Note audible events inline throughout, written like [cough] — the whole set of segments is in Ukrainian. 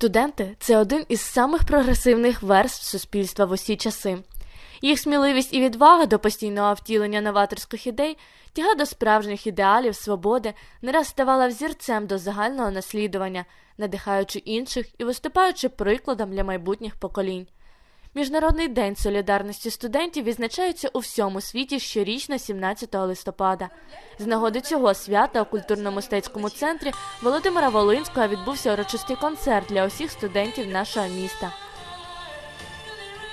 Студенти це один із самих прогресивних верств суспільства в усі часи. Їх сміливість і відвага до постійного втілення новаторських ідей, тяга до справжніх ідеалів, свободи не раз ставала взірцем до загального наслідування, надихаючи інших і виступаючи прикладом для майбутніх поколінь. Міжнародний день солідарності студентів відзначається у всьому світі щорічно 17 листопада. З нагоди цього свята у культурно-мистецькому центрі Володимира Волинського відбувся урочистий концерт для усіх студентів нашого міста.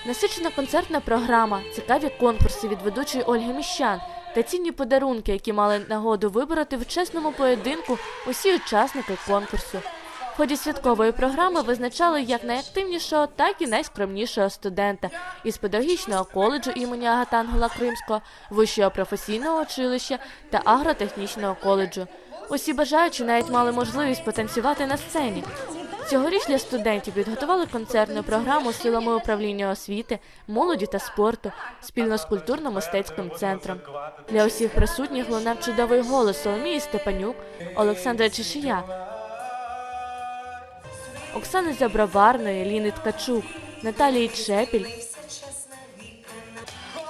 Насичена концертна програма, цікаві конкурси від ведучої Ольги Міщан та цінні подарунки, які мали нагоду вибороти в чесному поєдинку усі учасники конкурсу. Ході святкової програми визначали як найактивнішого, так і найскромнішого студента із педагогічного коледжу імені Агатангела Кримського, вищого професійного училища та агротехнічного коледжу. Усі бажаючі навіть мали можливість потанцювати на сцені. Цьогоріч для студентів підготували концертну програму силами управління освіти, молоді та спорту спільно з культурно-мистецьким центром. Для усіх присутніх лунав чудовий голос Соломії Степанюк, Олександра Чешия, Оксани Забраварної, Ліни Ткачук, Наталії Чепіль,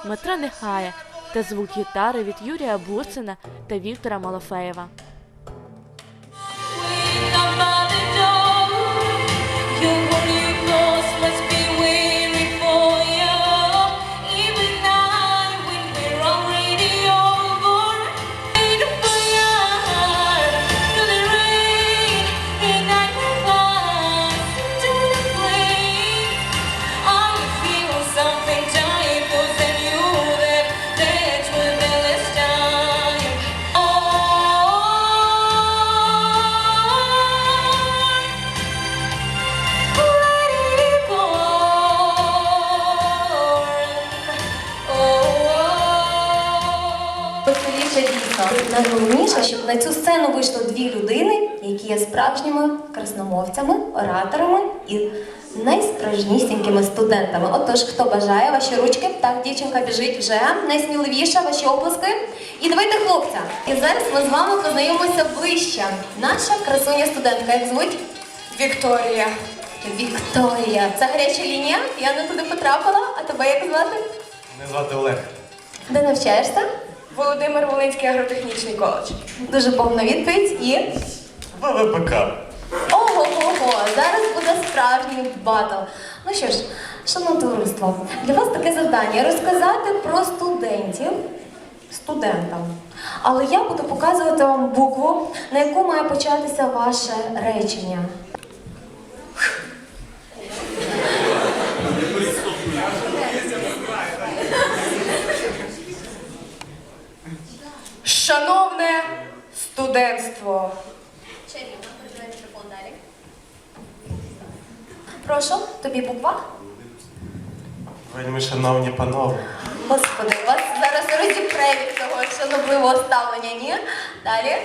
Дмитра Нехая та звук гітари від Юрія Бурцина та Віктора Малофеєва. Найголовніше, щоб на цю сцену вийшло дві людини, які є справжніми красномовцями, ораторами і найсправжнісінькими студентами. Отож, хто бажає ваші ручки, так, дівчинка біжить вже найсміливіша, ваші оплески. І давайте хлопця. І зараз ми з вами познайомимося ближче. Наша красуня студентка, як звуть? Вікторія. Вікторія. Це гаряча лінія. Я не туди потрапила. А тебе як звати? Мене звати Олег. Де навчаєшся? Володимир Волинський агротехнічний коледж. Дуже повна відповідь і. ВВПК. Ого-го-го, зараз буде справжній батл. Ну що ж, шановне товариство, для вас таке завдання розказати про студентів студентам. Але я буду показувати вам букву, на яку має початися ваше речення. Шановне студентство. Прошу, тобі буква. Вельми шановні панове. Господи, вас зараз розіпре від цього шанобливого ставлення, ні? Далі.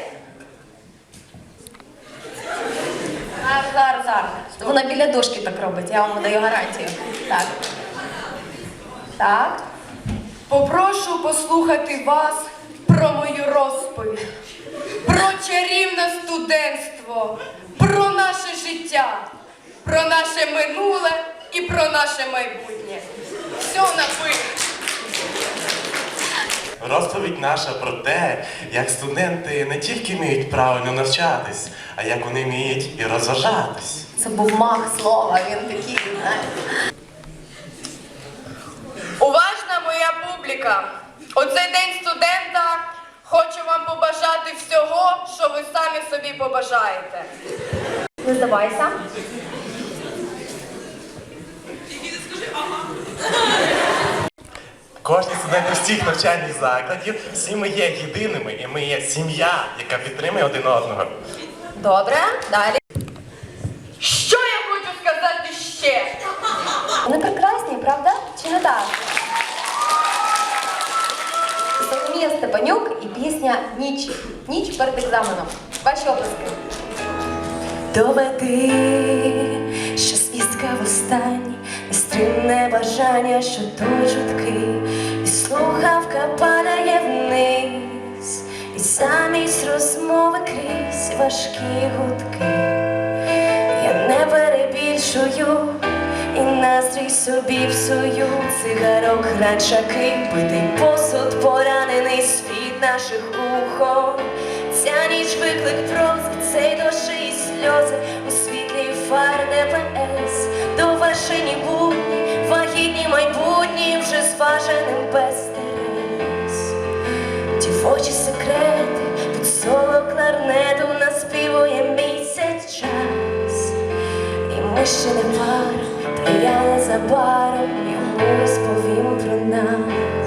Зараз, зараз, зараз. Вона біля дошки так робить, я вам даю гарантію. Так. Так. Попрошу послухати вас про мою розповідь, про чарівне студентство, про наше життя, про наше минуле і про наше майбутнє. Все напишемо. Розповідь наша про те, як студенти не тільки вміють правильно навчатись, а як вони вміють і розважатись. Це був мах слова, він такий, знаєте. Уважна моя публіка! У цей день студента хочу вам побажати всього, що ви самі собі побажаєте. Не здавайся. Кожні студенти всіх навчальних закладів, всі ми є єдиними, і ми є сім'я, яка підтримує один одного. Добре, далі. Що я хочу сказати ще? Вони прекрасні, правда? Чи не так? Соломія Степанюк і пісня Ніч. Ніч перед екзаменом. Ваші оплески. Доведи, що звістка востаннє, нестримне бажання, що то чутки, і слухавка падає вниз, і замість розмови крізь важкі гудки. Я не перебіг. І настрій собі псую цигарок, грачаки, битий посуд, поранений світ наших ухо. Ця ніч виклик прози, цей дощі і сльози у світлі фар ДПС до вершині будні, вагітні майбутні вже зваженим без терез. Дівочі секрети під соло кларнету наспівує. І ще не пара, та я незабаром йому розповім про нас.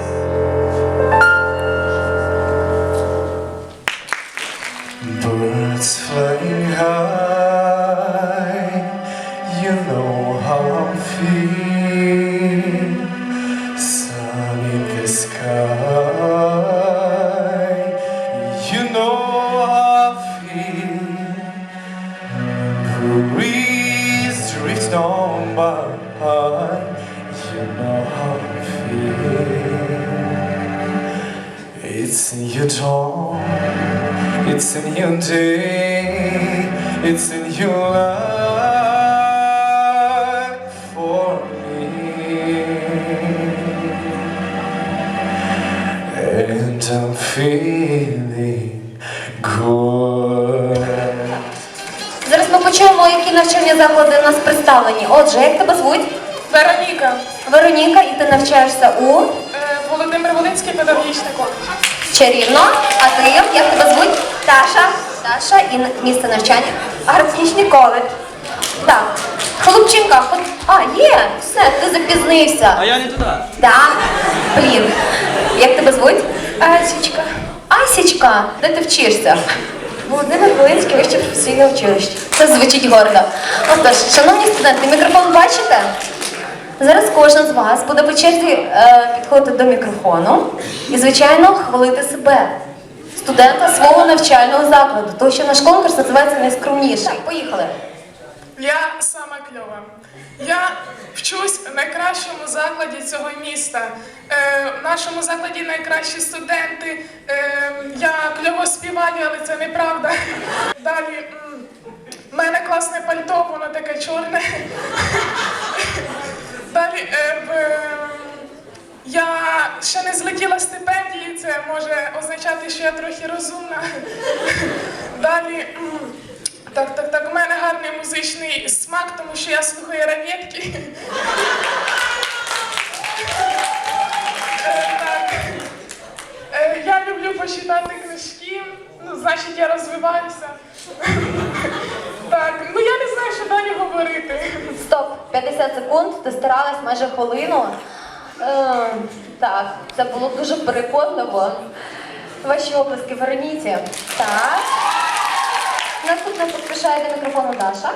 On by, you know how I feel. It's in your tone. It's in your day, it's in your life for me. And I'm feeling почуємо, які навчальні заклади у нас представлені. Отже, як тебе звуть? Вероніка, Вероніка, і ти навчаєшся у е, Володимир Волинський педагогічний коледж. Чарівно. А ти як тебе звуть? Таша. Таша і місце навчання. Агротехнічний коледж. Так. Хлопчинка, ход- а, є, все, ти запізнився. А я не туди. Да. Блін. Як тебе звуть? Асічка. Асічка, де ти вчишся? Володимир Волинський вище професійне училище. Це звучить гордо. Отож, шановні студенти, мікрофон бачите? Зараз кожен з вас буде по черзі е, підходити до мікрофону і, звичайно, хвалити себе, студента свого навчального закладу, тому що наш конкурс називається найскромніший. Поїхали. Я сама кльова. Я вчусь в найкращому закладі цього міста. Е, в нашому закладі найкращі студенти. Е, я кльово співаю, але це неправда. Далі. в мене класне пальто, воно таке чорне. Далі. Е, в, я ще не злетіла стипендії, це може означати, що я трохи розумна. Далі. Так, так, так, у мене гарний музичний смак, тому що я слухаю ранетки. Е, Я люблю почитати книжки, ну, значить, я розвиваюся. Так, ну я не знаю, що далі говорити. Стоп, 50 секунд, ти старалась майже хвилину. Е, так, це було дуже переконливо. Ваші оплески Вероніці. Так. Наступно поспішає до мікрофону Даша.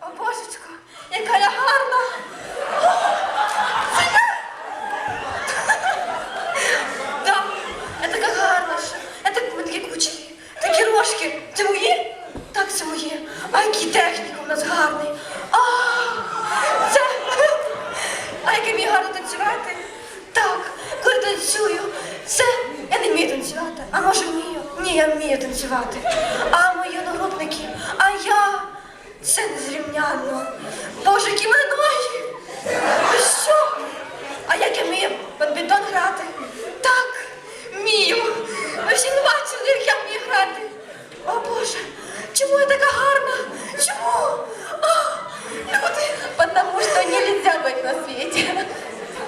О, божечко, яка я гарна! Я така гарна. Я так такі кучері, такі рожки. Це мої? Так, це мої. А який техніка у нас гарний. Це. А яке мені гарно танцювати? Так, коли танцюю, це я не вмію танцювати. А може вмію? Ні, я вмію танцювати. А мої одногрупники, а я. Це незрівнянно. Боже, які мене ноги! Що? А як я вмію бадмінтон грати? Так, вмію. Ви всі не бачили, як я вмію грати. О Боже, чому я така гарна? Чому? А, люди. Потому что нельзя быть на світі.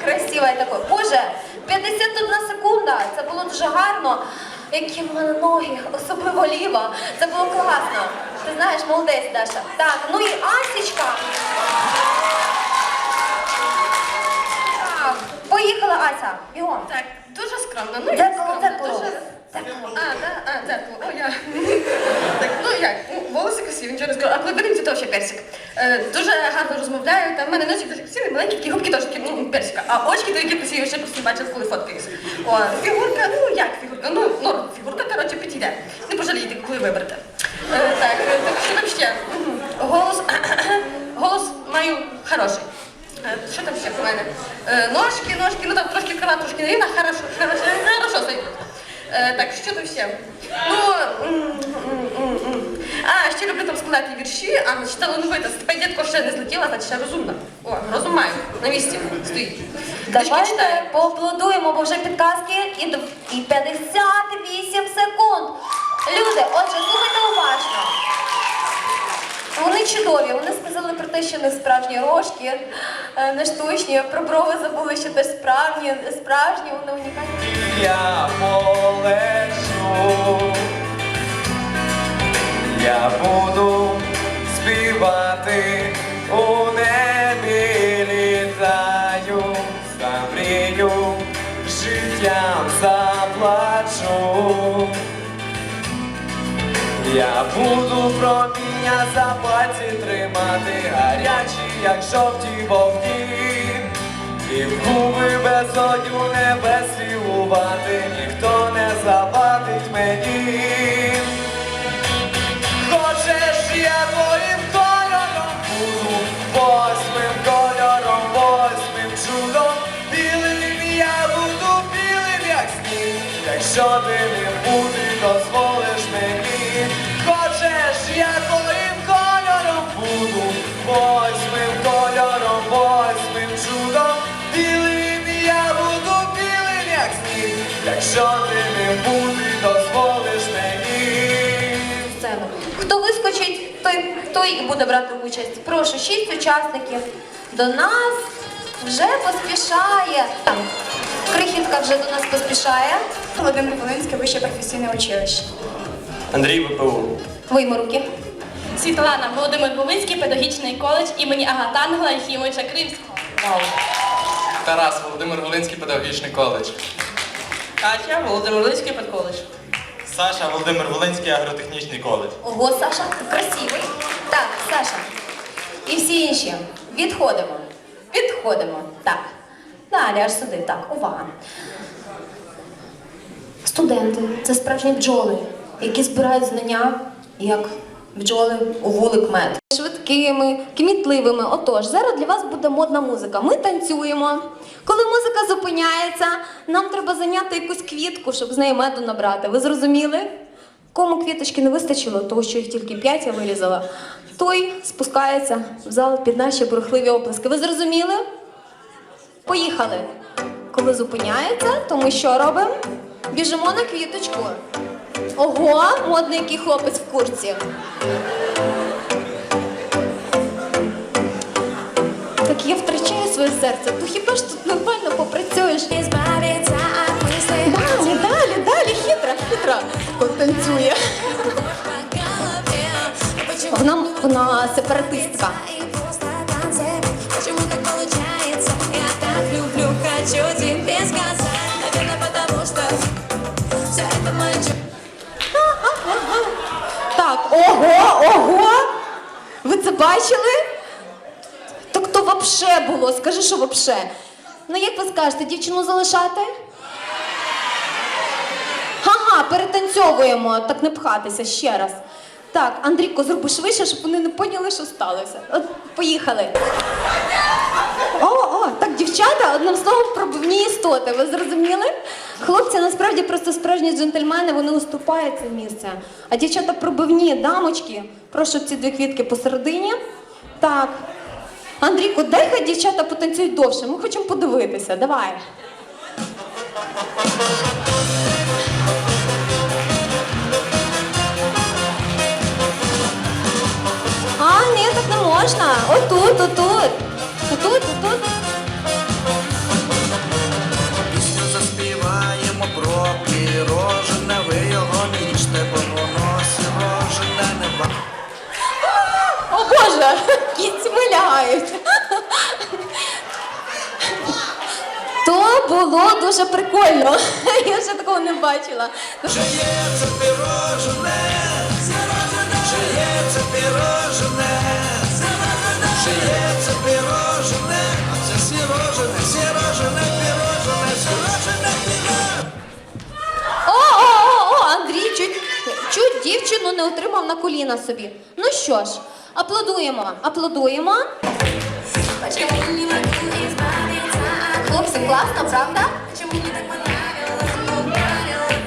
Красива такой. Боже, 51 секунда. Це було дуже гарно. Які в мене ноги, особливо ліва. Це було класно. Ти знаєш, молодець, Даша. Так, ну і Асічка. Так, поїхала Ася. Бігом. Так, дуже скромно. Ну, Дзеркало, скромно, дзеркало. дуже- Дзеркало. А, да, а, дзеркало. О, я. Так, ну як, ну, волоси красиві, нічого не скажу. А коли видимці, то ще персик. Е, дуже гарно розмовляю, там в мене носик дуже красивий, маленькі такі губки теж такі, ну, персика. А очки такі красиві, ще просто не бачила, коли фоткаюсь. О, фігурка, ну як фігурка? Ну, норм, фігурка, коротше, підійде. Не виберете. Е, так, е, так, що там ще? Голос, [coughs] голос маю хороший. Е, Що там ще в мене? Е, Ножки, ножки, ну там трошки крила, трошки нерівна, хорошо, хорошо, хорошо. Е, Так, що там ще? Ну. А, ще люблю там складати вірші, а значить талановита. Стипендіатко ще не злетіла, значить ще розумна. О, розум маю. На місці стоїть. Книжки. Давайте поаплодуємо, бо вже підказки і 58 секунд. Люди, отже, слухайте уважно. Вони чудові. Вони сказали про те, що не справжні рожки, е, не штучні. Про брови забули, що теж справжні, справжні, вони унікальні. Я полечу, я буду співати у небі літаю, замрію, життям заплачу. Я буду проміння за пальці тримати, гарячі, як жовті вовки. І в губи безодню небес цілувати, ніхто не завадить мені. Хочеш, я твоїм кольором буду, восьмим кольором, восьмим чудом, білим я буду білим, як сніг, якщо ти не бути, дозволиш мені. Якщо ти не бути, дозволиш мені. сцену. Хто вискочить, той, той і буде брати участь. Прошу, шість учасників. До нас вже поспішає. Там, Крихітка вже до нас поспішає. Володимир Волинське вище професійне училище. Андрій ВПУ. Вийми руки. Світлана, Володимир Волинський, педагогічний коледж імені Агатангела Єхімовича Кримського. Тарас Володимир Волинський педагогічний коледж. Катя, Володимир Волинський педколедж. Саша Володимир Волинський агротехнічний коледж. Ого, Саша, красивий. Так, Саша. І всі інші. Відходимо. Відходимо. Так. Далі, аж сюди. Так, увага. Студенти це справжні бджоли, які збирають знання, як бджоли у вулик мед. Швидкими, кмітливими. Отож, зараз для вас буде модна музика. Ми танцюємо. Коли музика зупиняється, нам треба зайняти якусь квітку, щоб з неї меду набрати. Ви зрозуміли? Кому квіточки не вистачило, того що їх тільки п'ять я вирізала, той спускається в зал під наші бурхливі оплески. Ви зрозуміли? Поїхали. Коли зупиняється, то ми що робимо? Біжимо на квіточку. Ого, модний який хлопець в курці. Так я втрачаю своє серце, то хіба ж тут нормально попрацюєш? Далі, далі, далі, хитра, хитра. Потанцює. Вона, вона сепаратистка. Ого, ого! Ви це бачили? Так то вообще було, скажи, що вообще. Ну як ви скажете, дівчину залишати? Ага, перетанцьовуємо, так не пхатися ще раз. Так, Андрійко, зроби швидше, щоб вони не поняли, що сталося. От, поїхали. Дівчата, одним словом, пробивні істоти. Ви зрозуміли? Хлопці насправді просто справжні джентльмени, вони уступають це місце. А дівчата пробивні, дамочки. Прошу ці дві квітки посередині. Так. Андрійко, дай хай дівчата потанцюють довше. Ми хочемо подивитися. Давай. А, ні, так не можна. Отут, отут. Отут, отут. Було дуже прикольно. [laughs] Я ще такого не бачила. Це пірожене? Чи є це пірожене? А це сірожене, сірожене, пірожене, сірожене, пірожене. О, о, о, о, Андрій чуть, чуть дівчину не отримав на коліна собі. Ну що ж, аплодуємо, аплодуємо. Почему класно, правда? Чому мені так понравилось?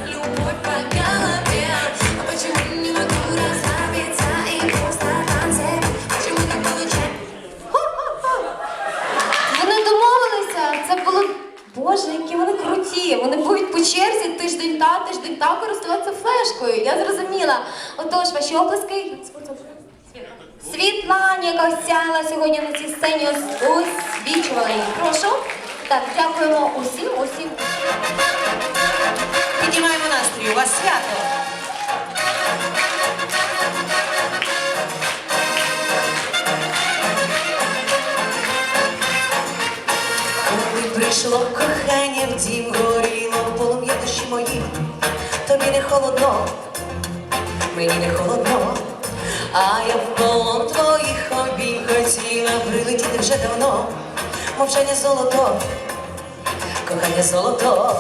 Любовь по голове А почему не могу расслабиться и просто танцевать? Так получается? Вони домовилися. Це було. Боже, які вони круті. Вони будуть по черзі тиждень та, тиждень та користуватися флешкою. Я зрозуміла. Отож, ваші оплески. Світлані, яка сяла сьогодні на цій сцені, освічувала її. Прошу. Так, дякуємо усім, усім. Піднімаємо настрій, у вас свято. Коли прийшло кохання в дім, горіло полум'я душі мої, тобі не холодно, мені не холодно, а я в полон твоїх обійм хотіла прилетіти вже давно, мовчання золото, кохання золото,